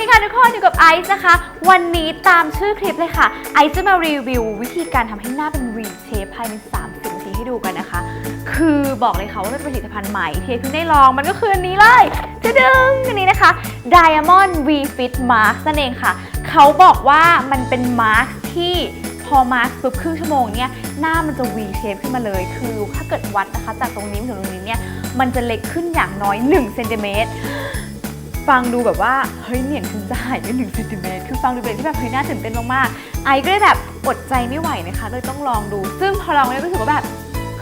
ดีค่ะทุกคนอยู่กับไอซ์นะคะ วันนี้ตามชื่อคลิปเลยค่ะ ไอซ์จะมารีวิววิธีการทำให้หน้าเป็น V shape ภายใน 30นาทีให้ดูกันนะคะ คือบอกเลยค่ะว่าเป็นผลิตภัณฑ์ใหม่ที่เพิ่งได้ลองมันก็คืออันนี้เลยจะดึงอันนี้นะคะ Diamond V Fit Mask นั่นเองค่ะ เขาบอกว่ามันเป็นมาร์คที่พอมาร์คปุ๊บครึ่งชั่วโมงเนี่ยหน้ามันจะ V shape ขึ้นมาเลย คือถ้าเกิดวัดนะคะ จากตรงนี้ถึงตรงนี้เนี่ยมันจะเล็กขึ้นอย่างน้อย1เซนติเมตร ฟังดูแบบว่าเฮ้ยเหนี่ยงฉันจะหายไปหนึ่งเซนติเมตรคือฟังดูเป็นที่แบบเฮ้ยน่าตื่นเต้นมากๆไอก็เลยแบบอดใจไม่ไหวนะคะเลยต้องลองดู ซึ่งพอลองแล้วรู้สึกว่าแบบ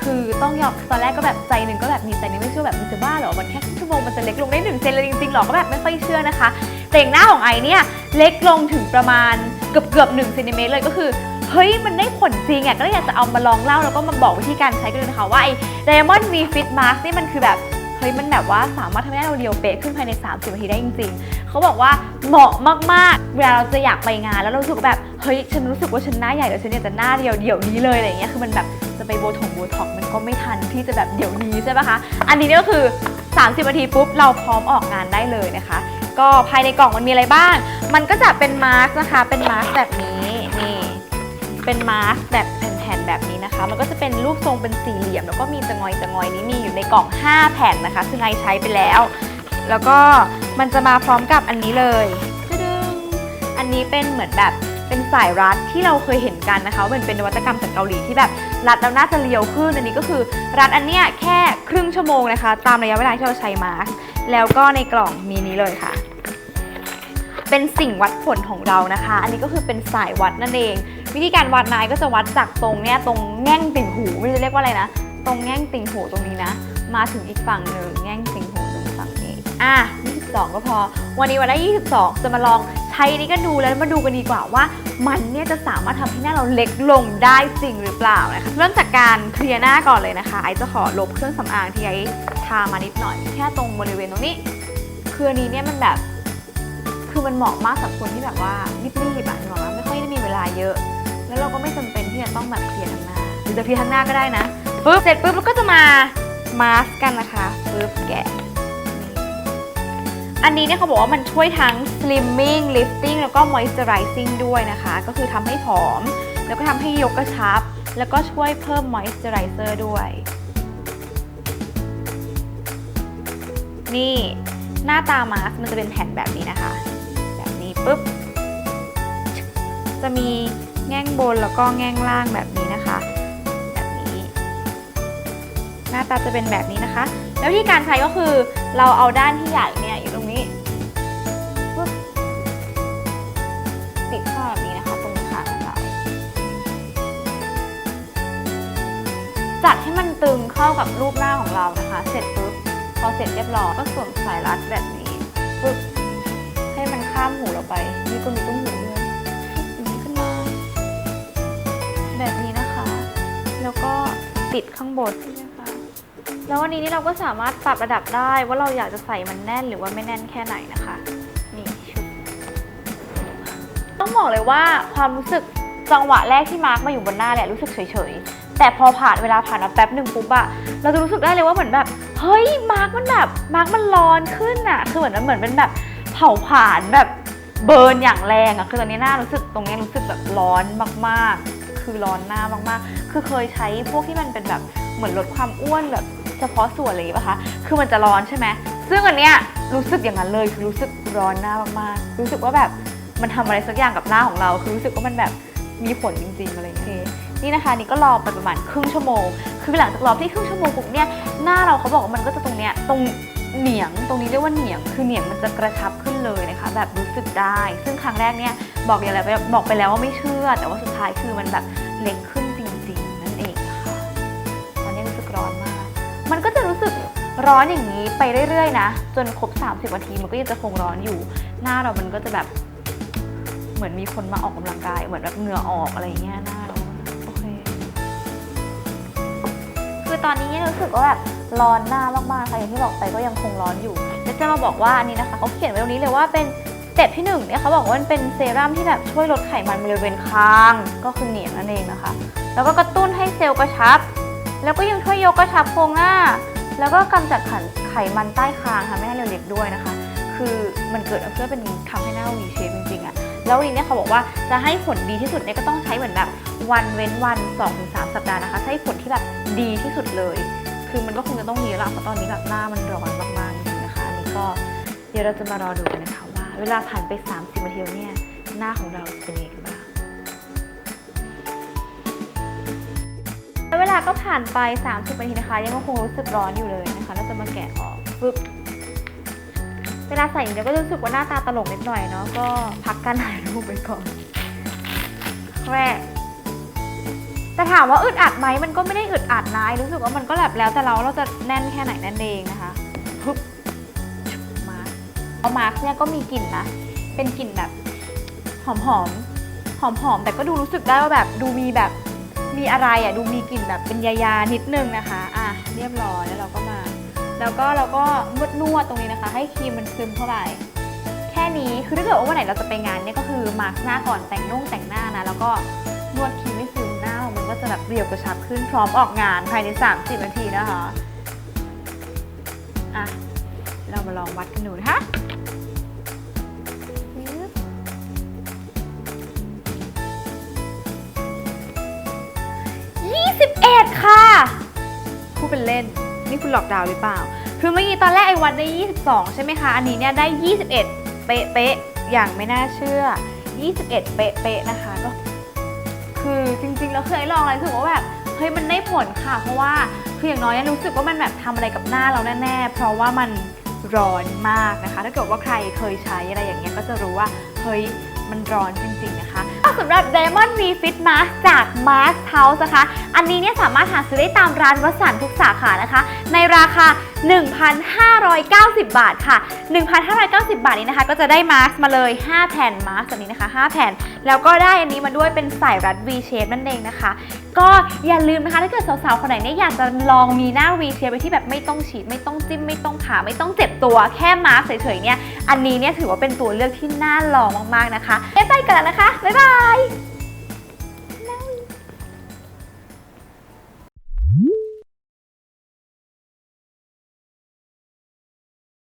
คือต้องยอมตอนแรกก็แบบใจหนึ่งก็แบบมีใจนึงไม่เชื่อแบบมันจะบ้าเหรอมันแค่ครึ่งชั่วโมงมันจะเล็กลงได้หนึ่งเซนเลยจริงๆหรอก็แบบไม่ค่อยเชื่อนะคะ แต่งหน้าของไอเนี่ยเล็กลงถึงประมาณเกือบเกือบหนึ่งเซนติเมตรเลยก็คือเฮ้ยมันได้ผลจริงอะก็เลยอยากจะเอามาลองเล่าแล้วก็มาบอกวิธีการใช้กันเลยนะคะว่าไอ้ Diamond V Fit Mask นี่มันคือแบบ เฮ้ยมันแบบว่าสามารถทำให้เราเรียวเป๊ะขึ้นภายใน 30นาทีได้จริงๆ เขาบอกว่าเหมาะมากๆ เวลาเราจะอยากไปงาน แล้วเรารู้สึกแบบเฮ้ยฉันรู้สึกว่าฉันหน้าใหญ่แล้วฉันอยากจะหน้าเรียวเดี๋ยวนี้เลยอะไรเงี้ยคือมันแบบจะไปโบทงโบท็อกมันก็ไม่ทันที่จะแบบเดี๋ยวนี้ใช่ปะคะ อันนี้ก็คือ 30นาทีปุ๊บเราพร้อมออกงานได้เลยนะคะ ก็ภายในกล่องมันมีอะไรบ้าง มันก็จะเป็นมาร์กนะคะ เป็นมาร์กแบบนี้ เป็นมาร์กแบบแผ่นๆแบบนี้นะคะ มันก็จะเป็นรูปทรงเป็นสี่เหลี่ยม แล้วก็มีจะงอยจะงอยนี้มีอยู่ในกล่อง 5 แผ่นนะคะซึ่งไอใช้ไปแล้ว แล้วก็มันจะมาพร้อมกับอันนี้เลยดึงอันนี้เป็นเหมือนแบบเป็นสายรัดที่เราเคยเห็นกันนะคะว่ามันเป็นนวัตกรรมจากเกาหลีที่แบบรัดแล้วน่าจะเรียวขึ้น อันนี้ก็คือรัดอันเนี้ยแค่ครึ่งชั่วโมงนะคะ ตามระยะเวลาที่เราใช้มาร์กแล้วก็ในกล่องมีนี้เลยค่ะ เป็นสิ่งวัดผลของเรานะคะ อันนี้ก็คือเป็นสายวัดนั่นเอง วิธีการวัดนายก็จะวัดจากตรงเนี้ยตรงแง่งติ่งหูไม่รู้จะเรียกว่าอะไรนะ ตรงแง่งติ่งหูตรงนี้นะ มาถึงอีกฝั่งหนึ่งแง่งติ่งหูตรงฝั่งนี้อะ22 ก็พอ วันนี้วันละ22 จะมาลองใช้นี้กันดูแล้วมาดูกันดีกว่าว่ามันเนี่ยจะสามารถทำให้หน้าเราเล็กลงได้จริงหรือเปล่านะคะเริ่มจากการเคลียร์หน้าก่อนเลยนะคะไอจะขอลบเครื่องสำอางที่ไอทามานิดหน่อยแค่ตรงบริเวณตรงนี้ คืออันนี้เนี่ยมันแบบ คือมันเหมาะมากสำหรับคนที่แบบว่ารีบๆอะนึกออกไมไม่ค่อยได้มีเวลาเยอะ แล้วเราก็ไม่จำเป็นที่จะต้องแบบเคลียร์ทั้งหน้าหรือจะเคลียร์ทั้งหน้าก็ได้นะปึ๊บเสร็จปุ๊บเราก็จะมามาสกันนะคะปึ๊บแกะอันนี้เนี่ยเขาบอกว่ามันช่วยทั้ง slimming lifting แล้วก็ moisturizing ด้วยนะคะ ก็คือทำให้ผอม แล้วก็ทำให้ยกกระชับ แล้วก็ช่วยเพิ่ม moisturizer ด้วย นี่หน้าตามาสก์มันจะเป็นแผ่นแบบนี้นะคะ ปุ๊บ จะมีแง่งบนแล้วก็แง่งล่างแบบนี้นะคะ แบบนี้ หน้าตาจะเป็นแบบนี้นะคะ แล้ววิธีการใช้ก็คือเราเอาด้านที่ใหญ่เนี่ยอยู่ตรงนี้ปุ๊บติดข้าแบบนี้นะคะ ตรงขาของเราจัดให้มันตึงเข้ากับรูปหน้าของเรานะคะ เสร็จปุ๊บพอเสร็จเรียบร้อยก็สวมสายรัดแบบ ติดข้างบนแล้ววันนี้นี่เราก็สามารถปรับระดับได้ว่าเราอยากจะใส่มันแน่นหรือว่าไม่แน่นแค่ไหนนะคะ นี่ต้องบอกเลยว่าความรู้สึกจังหวะแรกที่มาร์กมาอยู่บนหน้าเนี่ยรู้สึกเฉยๆ แต่พอผ่านเวลาผ่านมาแป๊บหนึ่งปุ๊บอะเราจะรู้สึกได้เลยว่าเหมือนแบบ เฮ้ยมาร์กมันแบบมาร์กมันร้อนขึ้นอะคือเหมือนมันเหมือนเป็นแบบเผาผลาญแบบเบิร์นอย่างแรงอะคือตอนนี้หน้ารู้สึกตรงนี้รู้สึกแบบร้อนมากๆ คือร้อนหน้ามากๆ คือเคยใช้พวกที่มันเป็นแบบเหมือนลดความอ้วนแบบเฉพาะส่วนอะไรอย่างเงี้ยป่ะคะ คือมันจะร้อนใช่ไหมซึ่งอันเนี้ยรู้สึกอย่างนั้นเลยคือรู้สึกร้อนหน้ามากๆ รู้สึกว่าแบบมันทำอะไรสักอย่างกับหน้าของเรา คือรู้สึกว่ามันแบบมีผลจริงๆอะไรอย่างเงี้ยนี่นะคะนี่ก็รอไปประมาณครึ่งชั่วโมง คือหลังจากรอที่ครึ่งชั่วโมงปุ๊บเนี่ยหน้าเราเขาบอกว่ามันก็จะตรงเนี้ยตรง เหนียงตรงนี้เรียกว่าเหนียงคือเหนียงมันจะกระชับขึ้นเลยนะคะ แบบรู้สึกได้ ซึ่งครั้งแรกเนี่ยบอกอย่างไรไปบอกไปแล้วว่าไม่เชื่อ แต่ว่าสุดท้ายคือมันแบบเล็กขึ้นจริงๆนั่นเองนะคะตอนนี้รู้สึกร้อนมาก มันก็จะรู้สึกร้อนอย่างนี้ไปเรื่อยๆนะ จนครบ 30นาทีมันก็ยังจะคงร้อนอยู่ หน้าเรามันก็จะแบบ เหมือนมีคนมาออกกำลังกาย เหมือนแบบเหงื่อออกอะไรอย่างเงี้ยหน้าเราโอเคคือตอนนี้รู้สึกว่าแบบ ร้อนหน้ามากๆค่ะอย่างที่บอกไปก็ยังคงร้อนอยู่แล้วจะมาบอกว่าอันนี้นะคะเขาเขียนไว้ตรงนี้เลยว่าเป็นเต็ปที่หนึ่งเนี่ยเขาบอกว่ามันเป็นเซรั่มที่แบบช่วยลดไขมันบริเวณคางก็คือเหนียงนั่นเองนะคะ แล้วก็กระตุ้นให้เซลล์กระชับ แล้วก็ยังช่วยยกกระชับโครงหน้า แล้วก็กำจัดไขไขมันใต้คางค่ะไม่ให้เราเด็กด้วยนะคะ คือมันเกิดเพื่อเป็นทำให้หน้า V shape จริงๆอะแล้ววันนี้เนี่ยเขาบอกว่าจะให้ผลดีที่สุดเนี่ยก็ต้องใช้เหมือนแบบวันเว้นวัน 2-3 สัปดาห์นะคะใช้ผลที่แบบดีที่สุดเลย คือมันก็คงจะต้องดีละเพราะตอนนี้แบบหน้ามันร้อนมากๆจริงๆนะคะอันนี้ก็เดี๋ยวเราจะมารอดูกันนะคะว่า เวลาผ่านไป 30นาทีเนี่ยหน้าของเราเป็นยังไงบ้างแล้วเวลาก็ผ่านไป 30นาทีนะคะ ยังคงรู้สึกร้อนอยู่เลยนะคะเราจะมาแกะออกปึ๊บเวลาใส่เนี่ยก็รู้สึกว่าหน้าตาตลกนิดหน่อยเนาะก็พักการถ่ายรูปไปก่อนแรก แต่ถามว่าอึดอัดไหมมันก็ไม่ได้อึดอัดนะรู้สึกว่ามันก็แบบแล้วแต่เราเราจะแน่นแค่ไหนนั่นเองนะคะฮึบชุบมาร์คเอามาร์คเนี่ยก็มีกลิ่นนะ เป็นกลิ่นแบบหอมหอมหอมหอมแต่ก็ดูรู้สึกได้ว่าแบบดูมีแบบมีอะไรอะดูมีกลิ่นแบบเป็นยายานิดนึงนะคะ อะเรียบร้อยแล้วเราก็มา แล้วก็เราก็นวดนวดตรงนี้นะคะ ให้ครีมมันซึมเข้าไปแค่นี้คือถ้าเกิดว่าวันไหนเราจะไปงานเนี่ยก็คือมาร์คหน้าก่อนแต่งนุ่งแต่งหน้านะแล้วก็นวดครีม จะแบบเรียวกระชับขึ้นพร้อมออกงานภายใน 30 นาทีนะคะอะเรามาลองวัดกันดูนะคะปึ๊บ21 ค่ะพูดเป็นเล่น นี่คุณหลอกดาวหรือเปล่า คือเมื่อกี้ตอนแรกไอ้วัดได้ 22 ใช่ไหมคะ อันนี้เนี่ยได้ 21 เป๊ะๆอย่างไม่น่าเชื่อ 21 เป๊ะๆนะคะก็ คือจริงๆแล้วเคยลองอะไรรู้สึกว่าแบบเฮ้ยมันได้ผลค่ะ เพราะว่าคืออย่างน้อยเนี่ยรู้สึกว่ามันแบบทำอะไรกับหน้าเราแน่ๆ เพราะว่ามันร้อนมากนะคะ ถ้าเกิดว่าใครเคยใช้อะไรอย่างเงี้ยก็จะรู้ว่าเฮ้ยมันร้อนจริงๆนะคะ สำหรับ Diamond V Fit Mask จาก Mask House นะคะ อันนี้เนี่ยสามารถหาซื้อได้ตามร้านวัสสันทุกสาขานะคะ ในราคา 1,590 บาทค่ะ 1,590 บาทนี้นะคะ ก็จะได้มาร์มาเลย 5 แผ่นมาร์กแบบนี้นะคะ 5 แผ่น แล้วก็ได้อันนี้มาด้วยเป็นสายรัด V shape นั่นเองนะคะ ก็อย่าลืมนะคะ ถ้าเกิดสาวๆ คนไหนเนี่ยอยากจะลองมีหน้า V shape ไปที่แบบไม่ต้องฉีด ไม่ต้องจิ้ม ไม่ต้องขาไม่ต้องเจ็บตัวแค่มาร์กเฉยๆเนี่ย อันนี้เนี่ยถือว่าเป็นตัวเลือกที่น่าลองมากๆนะคะไปกันแล้วนะคะ บ๊ายบาย bye